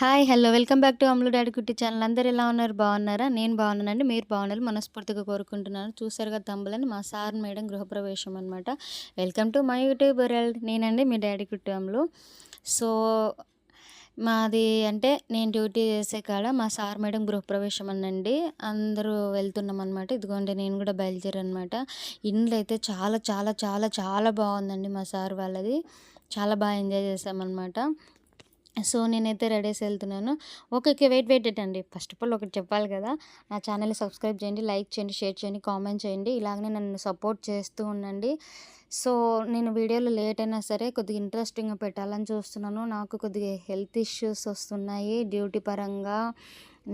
Hi hello. Welcome back to Ammulu daddy Kutti channel. అందరు ఎలా ఉన్నారు? బాగున్నారా? నేను బాగున్నానండి. మీరు బాగున్నారు మనస్ఫూర్తిగా కోరుకుంటున్నాను. చూసారుగా తమ్ములని మా సార్ మేడం గృహప్రవేశం అనమాట welcome to my YouTube world. నేనండి మీ డాడీ కుట్టి అమ్ములు. సో మాది అంటే నేను డ్యూటీ చేసే కాడ మా సార్ మేడం గృహప్రవేశం అనండి అందరూ వెళ్తున్నాం అనమాట ఇదిగోండి నేను కూడా బయలుదేరనమాట ఇండ్లు అయితే చాలా చాలా చాలా చాలా బాగుందండి మా సార్ వాళ్ళది. చాలా బాగా ఎంజాయ్ చేసామన్నమాట సో నేనైతే రెడీ చేసి వెళ్తున్నాను. ఓకే ఓకే వెయిట్ వెయిట్ అండి. ఫస్ట్ ఆఫ్ ఆల్ ఒకటి చెప్పాలి కదా నా ఛానల్ని సబ్స్క్రైబ్ చేయండి లైక్ చేయండి షేర్ చేయండి కామెంట్ చేయండి. ఇలాగనే నన్ను సపోర్ట్ చేస్తూ ఉండండి. సో నేను వీడియోలో లేట్ అయినా సరే కొద్దిగా ఇంట్రెస్టింగ్గా పెట్టాలని చూస్తున్నాను. నాకు కొద్దిగా హెల్త్ ఇష్యూస్ వస్తున్నాయి డ్యూటీ పరంగా.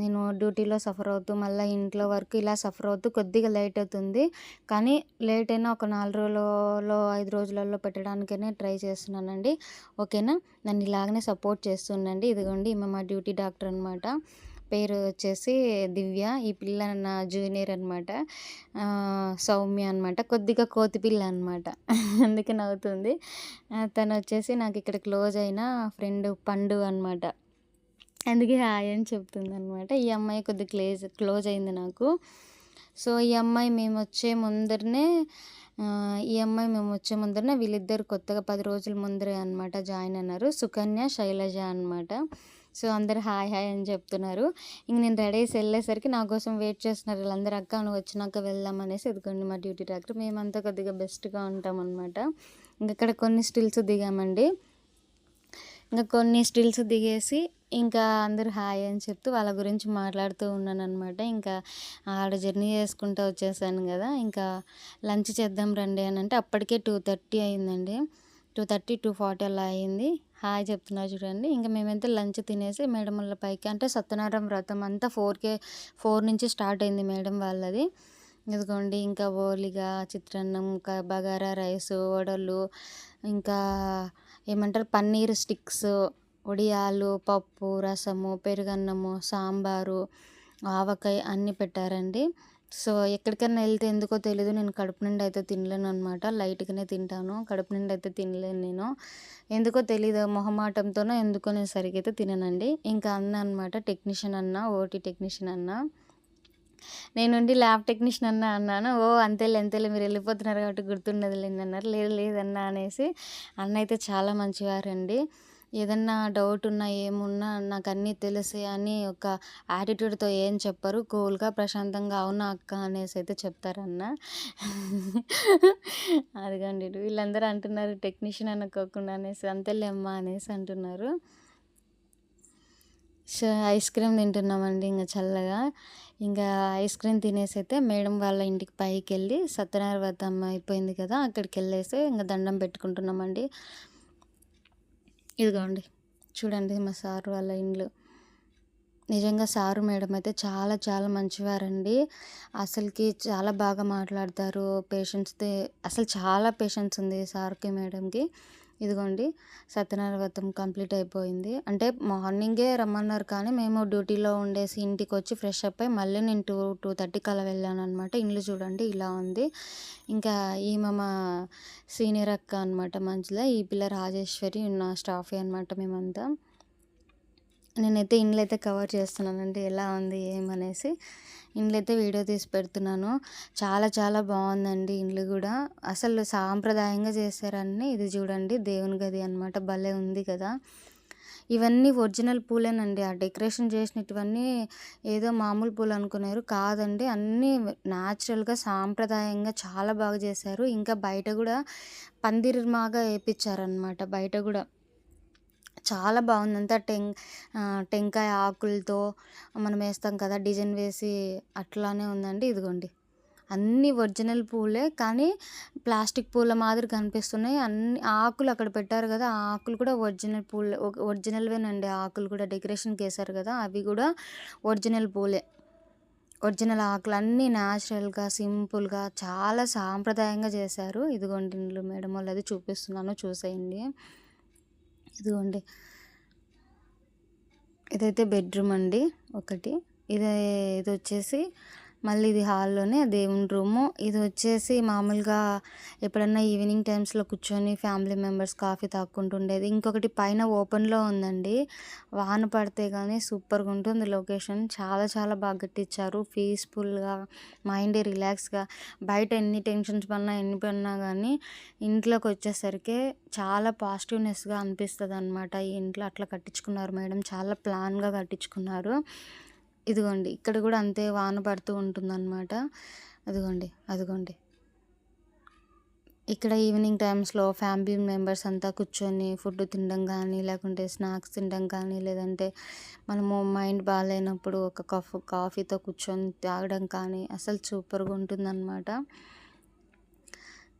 నేను డ్యూటీలో సఫర్ అవుతూ మళ్ళీ ఇంట్లో వర్క్ ఇలా సఫర్ అవుతూ కొద్దిగా లేట్ అవుతుంది. కానీ లేట్ అయినా ఒక నాలుగు రోజులలో ఐదు రోజులలో పెట్టడానికైనా ట్రై చేస్తున్నానండి. ఓకేనా? నన్ను ఇలాగనే సపోర్ట్ చేస్తుండండి. ఇదిగోండి ఈమె మా డ్యూటీ డాక్టర్ అనమాట పేరు వచ్చేసి దివ్య. ఈ పిల్ల నా జూనియర్ అనమాట సౌమ్య అనమాట కొద్దిగా కోతి పిల్ల అనమాట అందుకే నవ్వుతుంది తను వచ్చేసి నాకు ఇక్కడ క్లోజ్ అయిన ఫ్రెండ్ పండు అనమాట అందుకే హాయ్ అని చెప్తుంది అనమాట ఈ అమ్మాయి కొద్దిగా క్లేజ్ క్లోజ్ అయింది నాకు. సో ఈ అమ్మాయి మేము వచ్చే ముందరనే ఈ అమ్మాయి మేము వచ్చే ముందరనే వీళ్ళిద్దరు కొత్తగా పది రోజుల ముందరే అనమాట జాయిన్ అన్నారు. సుకన్య శైలజ అనమాట సో అందరు హాయ్ హాయ్ అని చెప్తున్నారు. ఇంక నేను రెడీ వెళ్ళేసరికి నా కోసం వెయిట్ చేస్తున్నారు వీళ్ళందరూ అక్క నువ్వు వచ్చినాక వెళ్దాం అనేసి. ఎదుగుండి మా డ్యూటీ డాక్టర్ మేమంతా కొద్దిగా బెస్ట్గా ఉంటాం అనమాట ఇంక ఇక్కడ కొన్ని స్టిల్స్ దిగామండి. ఇంకా కొన్ని స్టిల్స్ దిగేసి ఇంకా అందరూ హాయ్ అని చెప్తూ వాళ్ళ గురించి మాట్లాడుతూ ఉన్నాను అనమాట ఇంకా ఆడ జర్నీ చేసుకుంటూ వచ్చేసాను కదా. ఇంకా లంచ్ చేద్దాం రండి అని అంటే అప్పటికే టూ థర్టీ అయిందండి. టూ థర్టీ టూ ఫార్టీ అలా అయింది. హాయ్ చెప్తున్నా చూడండి. ఇంకా మేమైతే లంచ్ తినేసి మేడం వాళ్ళ పైకి అంటే సత్యనారాయణ వ్రతం అంతా ఫోర్కే ఫోర్ నుంచి స్టార్ట్ అయింది మేడం వాళ్ళది. ఇదిగోండి ఇంకా ఓలిగా చిత్రాన్నం ఇంకా బగారా రైస్ వడలు ఇంకా ఏమంటారు పన్నీర్ స్టిక్స్ వడియాలు పప్పు రసము పెరుగన్నము సాంబారు ఆవకాయ అన్నీ పెట్టారండి. సో ఎక్కడికైనా వెళ్తే ఎందుకో తెలీదు. నేను కడుపు నిండా అయితే తినలేను అనమాట లైట్గానే తింటాను. కడుపు నిండా అయితే తినలేను నేను. ఎందుకో తెలీదు. మొహమాటంతోనో ఎందుకో నేను సరిగ్గా అయితే తిననండి. ఇంకా అన్న అనమాట టెక్నీషియన్ అన్న ఓటీ టెక్నీషియన్ అన్న. నేనుండి ల్యాబ్ టెక్నీషియన్ అన్న అన్నాను. ఓ అంతేలే అంతేలే మీరు వెళ్ళిపోతున్నారు కాబట్టి గుర్తుండదు లేదన్నారు లేదు లేదన్నా అనేసి అన్న అయితే చాలా మంచివారండి. ఏదన్నా డౌట్ ఉన్నా ఏమున్నా నాకు అన్నీ తెలుసు అని ఒక యాటిట్యూడ్తో ఏం చెప్పరు. కూల్గా ప్రశాంతంగా అవునా అక్క అనేసి అయితే చెప్తారన్న. అదిగండి వీళ్ళందరూ అంటున్నారు టెక్నీషియన్ అనుకోకుండా అనేసి అంతేలేమ్మా అనేసి అంటున్నారు. సో ఐస్ క్రీమ్ తింటున్నామండి ఇంకా చల్లగా. ఇంకా ఐస్ క్రీమ్ తినేసి అయితే మేడం వాళ్ళ ఇంటికి పైకి వెళ్ళి సత్యనారాయణ వ్రతం అయిపోయింది కదా అక్కడికి వెళ్ళేసి ఇంకా దండం పెట్టుకుంటున్నామండి. ఇదిగోండి. చూడండి మా సార్ వాళ్ళ ఇండ్లు. నిజంగా సారు మేడం అయితే చాలా చాలా మంచివారండి. అసలుకి చాలా బాగా మాట్లాడతారు. పేషెంట్స్తో అసలు చాలా పేషెన్స్ ఉంది సార్కి మేడంకి. ఇదిగోండి సత్యనారాయణ వ్రతం కంప్లీట్ అయిపోయింది. అంటే మార్నింగే రమ్మన్నారు కానీ మేము డ్యూటీలో ఉండేసి ఇంటికి వచ్చి ఫ్రెష్ అప్ అయి మళ్ళీ నేను టూ టూ థర్టీకి అలా వెళ్ళాను అనమాట ఇల్లు చూడండి ఇలా ఉంది. ఇంకా ఈమె మా సీనియర్ అక్క అనమాట మంచిగా ఈ పిల్ల రాజేశ్వరి నా స్టాఫే అనమాట మేమంతా. నేనైతే ఇండ్లు అయితే కవర్ చేస్తున్నానండి ఎలా ఉంది ఏమనేసి. ఇండ్లు అయితే వీడియో తీసి పెడుతున్నాను. చాలా చాలా బాగుందండి ఇండ్లు కూడా. అసలు సాంప్రదాయంగా చేశారని ఇది చూడండి దేవుని గది అనమాట భలే ఉంది కదా. ఇవన్నీ ఒరిజినల్ పూలేనండి. ఆ డెకరేషన్ చేసినటువన్నీ ఏదో మామూలు పూలు అనుకున్నారు కాదండి. అన్నీ న్యాచురల్గా సాంప్రదాయంగా చాలా బాగా చేశారు. ఇంకా బయట కూడా పందిరిమాగా వేయించారనమాట బయట కూడా చాలా బాగుంది. అంతా టెం టెంకాయ ఆకులతో మనం వేస్తాం కదా డిజైన్ వేసి అట్లానే ఉందండి. ఇదిగోండి. అన్ని ఒరిజినల్ పూలే కానీ ప్లాస్టిక్ పూల మాదిరి కనిపిస్తున్నాయి. అన్ని ఆకులు అక్కడ పెట్టారు కదా ఆ ఆకులు కూడా ఒరిజినల్ పూలే ఒరిజినల్వేనండి. ఆకులు కూడా డెకరేషన్కి వేశారు కదా అవి కూడా ఒరిజినల్ పూలే. ఒరిజినల్ ఆకులు అన్నీ న్యాచురల్గా సింపుల్గా చాలా సాంప్రదాయంగా చేశారు. ఇదిగోండి మేడం వాళ్ళది చూపిస్తున్నాను చూసేయండి. ఇదిగోండి. ఇదైతే బెడ్రూమ్ అండి ఒకటి. ఇది ఇది వచ్చేసి మళ్ళీ ఇది హాల్లోనే దేవుని రూము. ఇది వచ్చేసి మామూలుగా ఎప్పుడన్నా ఈవినింగ్ టైమ్స్లో కూర్చొని ఫ్యామిలీ మెంబర్స్ కాఫీ తాక్కుంటుండేది. ఇంకొకటి పైన ఓపెన్లో ఉందండి. వాన పడితే కానీ సూపర్గా ఉంటుంది. లొకేషన్ చాలా చాలా బాగా కట్టించారు పీస్ఫుల్గా మైండ్ రిలాక్స్గా. బయట ఎన్ని టెన్షన్స్ పడినా ఎన్ని పడినా కానీ ఇంట్లోకి వచ్చేసరికి చాలా పాజిటివ్నెస్గా అనిపిస్తుంది అనమాట ఈ ఇంట్లో అట్లా కట్టించుకున్నారు మేడం. చాలా ప్లాన్గా కట్టించుకున్నారు. ఇదిగోండి ఇక్కడ కూడా అంతే వాన పడుతూ ఉంటుందన్నమాట. అదిగోండి అదిగోండి. ఇక్కడ ఈవినింగ్ టైమ్స్లో ఫ్యామిలీ మెంబర్స్ అంతా కూర్చొని ఫుడ్ తినడం కానీ లేకుంటే స్నాక్స్ తినడం కానీ లేదంటే మనము మైండ్ బాగాలేనప్పుడు ఒక కఫ్ కాఫీతో కూర్చొని తాగడం కానీ అసలు సూపర్గా ఉంటుందన్నమాట.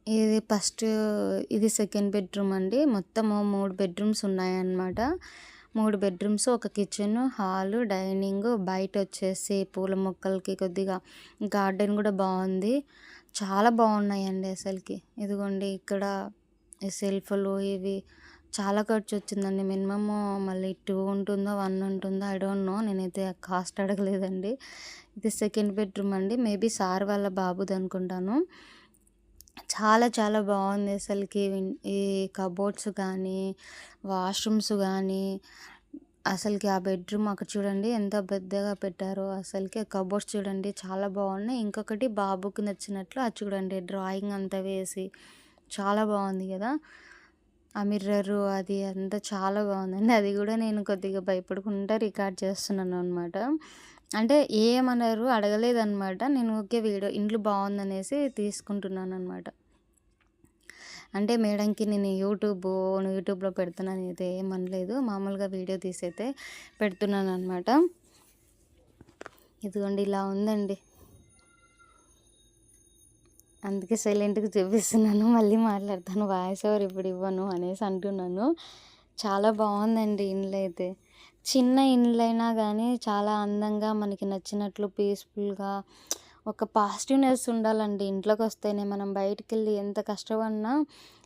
ఇది ఫస్ట్ ఇది సెకండ్ బెడ్రూమ్ అండి. మొత్తము మూడు బెడ్రూమ్స్ ఉన్నాయన్నమాట. మూడు బెడ్రూమ్స్ ఒక కిచెన్ హాలు డైనింగ్ బయట వచ్చేసి పూల మొక్కలకి కొద్దిగా గార్డెన్ కూడా బాగుంది. చాలా బాగున్నాయండి అసలుకి. ఇదిగోండి ఇక్కడ సెల్ఫ్లు ఇవి. చాలా ఖర్చు వచ్చిందండి. మినిమమ్ మళ్ళీ టూ ఉంటుందో వన్ ఉంటుందో ఐ డోంట్ నో. నేనైతే కాస్ట్ అడగలేదండి. ఇది సెకండ్ బెడ్రూమ్ అండి. మేబీ సార్ వాళ్ళ బాబుది అనుకుంటాను. చాలా చాలా బాగుంది అసలుకి ఈ కబోర్డ్స్ కానీ వాష్రూమ్స్ కానీ అసలుకి ఆ బెడ్రూమ్ అక్కడ చూడండి ఎంత పెద్దగా పెట్టారో. అసలుకి ఆ కబోర్డ్స్ చూడండి చాలా బాగున్నాయి. ఇంకొకటి బాబుకి నచ్చినట్లు అది చూడండి డ్రాయింగ్ అంతా వేసి. చాలా బాగుంది కదా. ఆ మిర్రరు అది అంతా చాలా బాగుందండి. అది కూడా నేను కొద్దిగా భయపడుకుంటా రికార్డ్ చేస్తున్నాను అనమాట అంటే ఏమన్నారు అడగలేదన్నమాట నేను ఓకే వీడియో ఇంట్లో బాగుందనేసి తీసుకుంటున్నాను అనమాట అంటే మేడంకి నేను యూట్యూబ్ యూట్యూబ్లో పెడుతున్నాను అయితే ఏమనలేదు. మామూలుగా వీడియో తీసైతే పెడుతున్నాను అనమాట ఇదిగోండి ఇలా ఉందండి. అందుకే సైలెంట్గా చూపిస్తున్నాను మళ్ళీ మాట్లాడతాను. వాయిస్ ఎవరు ఇప్పుడు ఇవ్వను అనేసి అంటున్నాను. చాలా బాగుందండి ఇండ్లు అయితే చిన్న ఇండ్లైనా కానీ చాలా అందంగా మనకి నచ్చినట్లు పీస్ఫుల్గా ఒక పాజిటివ్నెస్ ఉండాలండి. ఇంట్లోకి వస్తేనే మనం బయటికి వెళ్ళి ఎంత కష్టపడినా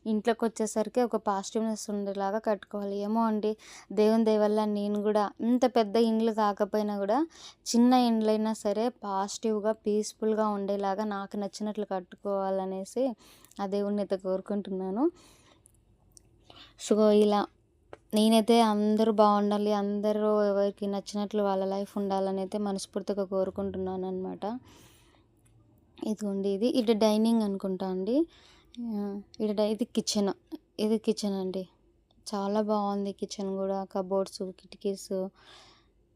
ఇంట్లోకి వచ్చేసరికి ఒక పాజిటివ్నెస్ ఉండేలాగా కట్టుకోవాలి. ఏమో అండి దేవుని దయవల్ల నేను కూడా ఇంత పెద్ద ఇండ్లు కాకపోయినా కూడా చిన్న ఇండ్లైనా సరే పాజిటివ్గా పీస్ఫుల్గా ఉండేలాగా నాకు నచ్చినట్లు కట్టుకోవాలనేసి ఆ దేవుణ్ణి అయితే కోరుకుంటున్నాను. సో ఇలా నేనైతే అందరూ బాగుండాలి అందరూ ఎవరికి నచ్చినట్లు వాళ్ళ లైఫ్ ఉండాలని అయితే మనస్ఫూర్తిగా కోరుకుంటున్నాను అనమాట ఇదిగోండి ఇది ఇటు డైనింగ్ అనుకుంటా అండి. ఇటు ఇది కిచెన్ ఇది కిచెన్ అండి. చాలా బాగుంది కిచెన్ కూడా కబోర్డ్స్ కిటికీస్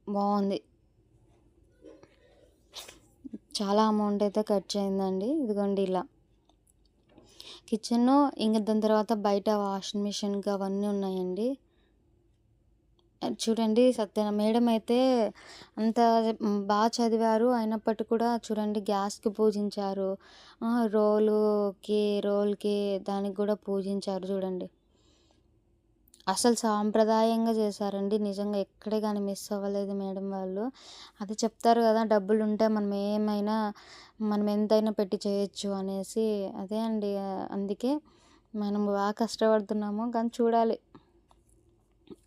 బాగుంది. చాలా అమౌంట్ అయితే ఖర్చు అయిందండి ఇదిగోండి ఇలా. కిచెన్ ఇంకా దాని తర్వాత బయట వాషింగ్ మిషన్కి అవన్నీ ఉన్నాయండి. చూడండి సత్య మేడం అయితే అంత బాగా చదివారు. అయినప్పటికీ కూడా చూడండి గ్యాస్కి పూజించారు. రోలుకి రోల్కి దానికి కూడా పూజించారు చూడండి. అసలు సాంప్రదాయంగా చేశారండి. నిజంగా ఎక్కడే కానీ మిస్ అవ్వలేదు మేడం వాళ్ళు. అది చెప్తారు కదా డబ్బులు ఉంటే మనం ఏమైనా మనం ఎంతైనా పెట్టి చేయొచ్చు అనేసి. అదే అండి అందుకే మనం బాగా కష్టపడుతున్నాము. కానీ చూడాలి.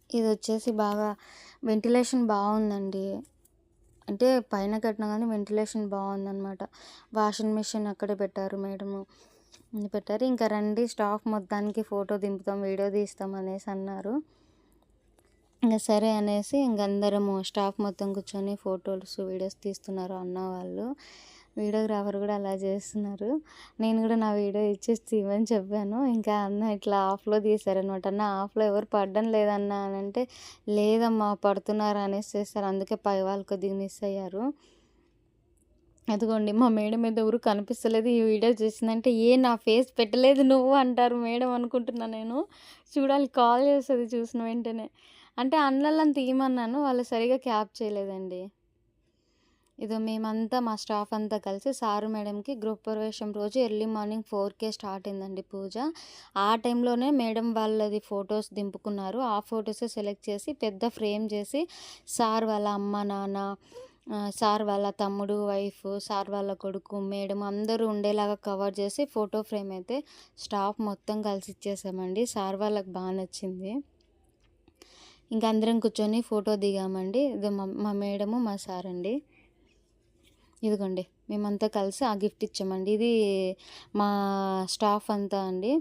ఇది వచ్చేసి బాగా వెంటిలేషన్ బాగుందండి అంటే పైన కట్టినా కానీ వెంటిలేషన్ బాగుందన్నమాట వాషింగ్ మిషన్ అక్కడే పెట్టారు మేడము. పెట్టారు. ఇంకా రండి స్టాఫ్ మొత్తానికి ఫోటో దింపుతాం వీడియో తీస్తాం అనేసి అన్నారు. ఇంకా సరే అనేసి ఇంక అందరము స్టాఫ్ మొత్తం కూర్చొని ఫోటోస్ వీడియోస్ తీస్తున్నారు అన్న వాళ్ళు. వీడియోగ్రాఫర్ కూడా అలా చేస్తున్నారు. నేను కూడా నా వీడియో ఇచ్చేసి తీయమని చెప్పాను. ఇంకా అన్న ఇట్లా ఆఫ్లో తీశారనమాట అన్న ఆఫ్లో ఎవరు పడ్డం లేదన్నా అని అంటే లేదమ్మా పడుతున్నారు అనేసి చేస్తారు. అందుకే పై వాళ్ళు కొద్దిగా మిస్ అయ్యారు. అదిగోండి మా మేడం మీద ఎవరు కనిపిస్తలేదు ఈ వీడియో చూసిందంటే ఏ నా ఫేస్ పెట్టలేదు నువ్వు అంటారు మేడం అనుకుంటున్నా నేను. చూడాలి కాల్ చేస్తుంది చూసిన వెంటనే. అంటే అన్నలను తీయమన్నాను వాళ్ళు సరిగా క్యాప్ చేయలేదండి. ఇదో మేమంతా మా స్టాఫ్ అంతా కలిసి సారు మేడంకి గృహ ప్రవేశం రోజు ఎర్లీ మార్నింగ్ ఫోర్కే స్టార్ట్ అయిందండి పూజ. ఆ టైంలోనే మేడం వాళ్ళది ఫొటోస్ దింపుకున్నారు. ఆ ఫొటోస్ సెలెక్ట్ చేసి పెద్ద ఫ్రేమ్ చేసి సార్ వాళ్ళ అమ్మ నాన్న సార్ వాళ్ళ తమ్ముడు వైఫ్ సార్ వాళ్ళ కొడుకు మేడం అందరూ ఉండేలాగా కవర్ చేసి ఫోటో ఫ్రేమ్ అయితే స్టాఫ్ మొత్తం కలిసి ఇచ్చేసామండి. సార్ వాళ్ళకి బాగా నచ్చింది. ఇంకా అందరం కూర్చొని ఫోటో దిగామండి. ఇది మా మా మేడము మా సార్ అండి ఇదిగోండి మేమంతా కలిసి ఆ గిఫ్ట్ ఇచ్చామండి. ఇది మా స్టాఫ్ అంతా అండి.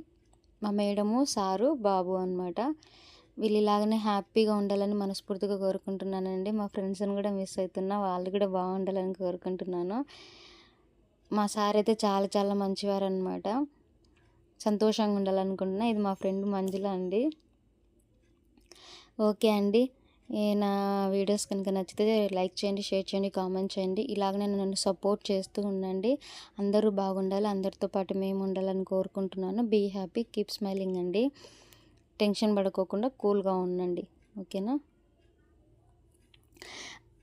మా మేడము సారు బాబు అనమాట వీళ్ళు ఇలాగనే హ్యాపీగా ఉండాలని మనస్ఫూర్తిగా కోరుకుంటున్నానండి. మా ఫ్రెండ్స్ని కూడా మిస్ అవుతున్నా వాళ్ళు కూడా బాగుండాలని కోరుకుంటున్నాను. మా సార్ అయితే చాలా చాలా మంచివారు అనమాట సంతోషంగా ఉండాలనుకుంటున్నా. ఇది మా ఫ్రెండ్ మంజుల అండి. ఓకే అండి. నా వీడియోస్ కనుక నచ్చితే లైక్ చేయండి షేర్ చేయండి కామెంట్ చేయండి. ఇలాగనే నన్ను సపోర్ట్ చేస్తూ ఉండండి. అందరూ బాగుండాలి అందరితో పాటు మేము ఉండాలని కోరుకుంటున్నాను. బీ హ్యాపీ కీప్ స్మైలింగ్ అండి. టెన్షన్ పడుకోకుండా కూల్గా ఉండండి. ఓకేనా?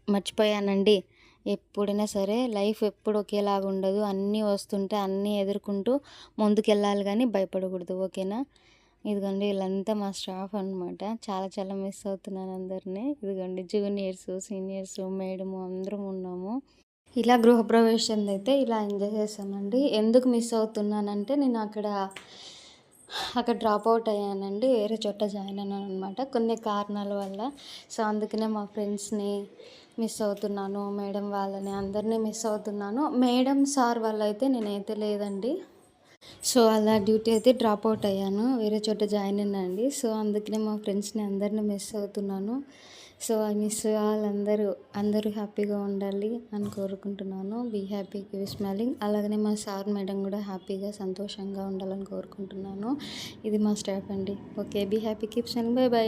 మర్చిపోయానండి. ఎప్పుడైనా సరే లైఫ్ ఎప్పుడు ఒకేలాగా ఉండదు అన్నీ వస్తుంటే అన్నీ ఎదుర్కొంటూ ముందుకెళ్ళాలి కానీ భయపడకూడదు. ఓకేనా? ఇదిగోండి వీళ్ళంతా మా స్టాఫ్ అనమాట చాలా చాలా మిస్ అవుతున్నాను అందరినీ. ఇదిగోండి జూనియర్స్ సీనియర్స్ మేడము అందరం ఉన్నాము. ఇలా గృహప్రవేశం అయితే ఇలా ఎంజాయ్ చేశామండి ఎందుకు మిస్ అవుతున్నానంటే నేను అక్కడ అక్కడ డ్రాప్ అవుట్ అయ్యానండి. వేరే చోట జాయిన్ అయ్యాను అనమాట కొన్ని కారణాల వల్ల. సో అందుకనే మా ఫ్రెండ్స్ని మిస్ అవుతున్నాను మేడం వాళ్ళని అందరినీ మిస్ అవుతున్నాను. మేడం సార్ వాళ్ళైతే నేనైతే లేదండి. సో అలా డ్యూటీ అయితే డ్రాప్ అవుట్ అయ్యాను. వేరే చోట జాయిన్ అయినండి సో అందుకనే మా ఫ్రెండ్స్ని అందరిని మిస్ అవుతున్నాను. సో ఐ మిస్ వాళ్ళందరూ అందరూ హ్యాపీగా ఉండాలి అని కోరుకుంటున్నాను. Be happy give smiling. అలాగనే మా సార్ మేడం కూడా హ్యాపీగా సంతోషంగా ఉండాలని కోరుకుంటున్నాను. ఇది మా స్టాఫ్ అండి. Okay be happy keep smiling. Bye bye.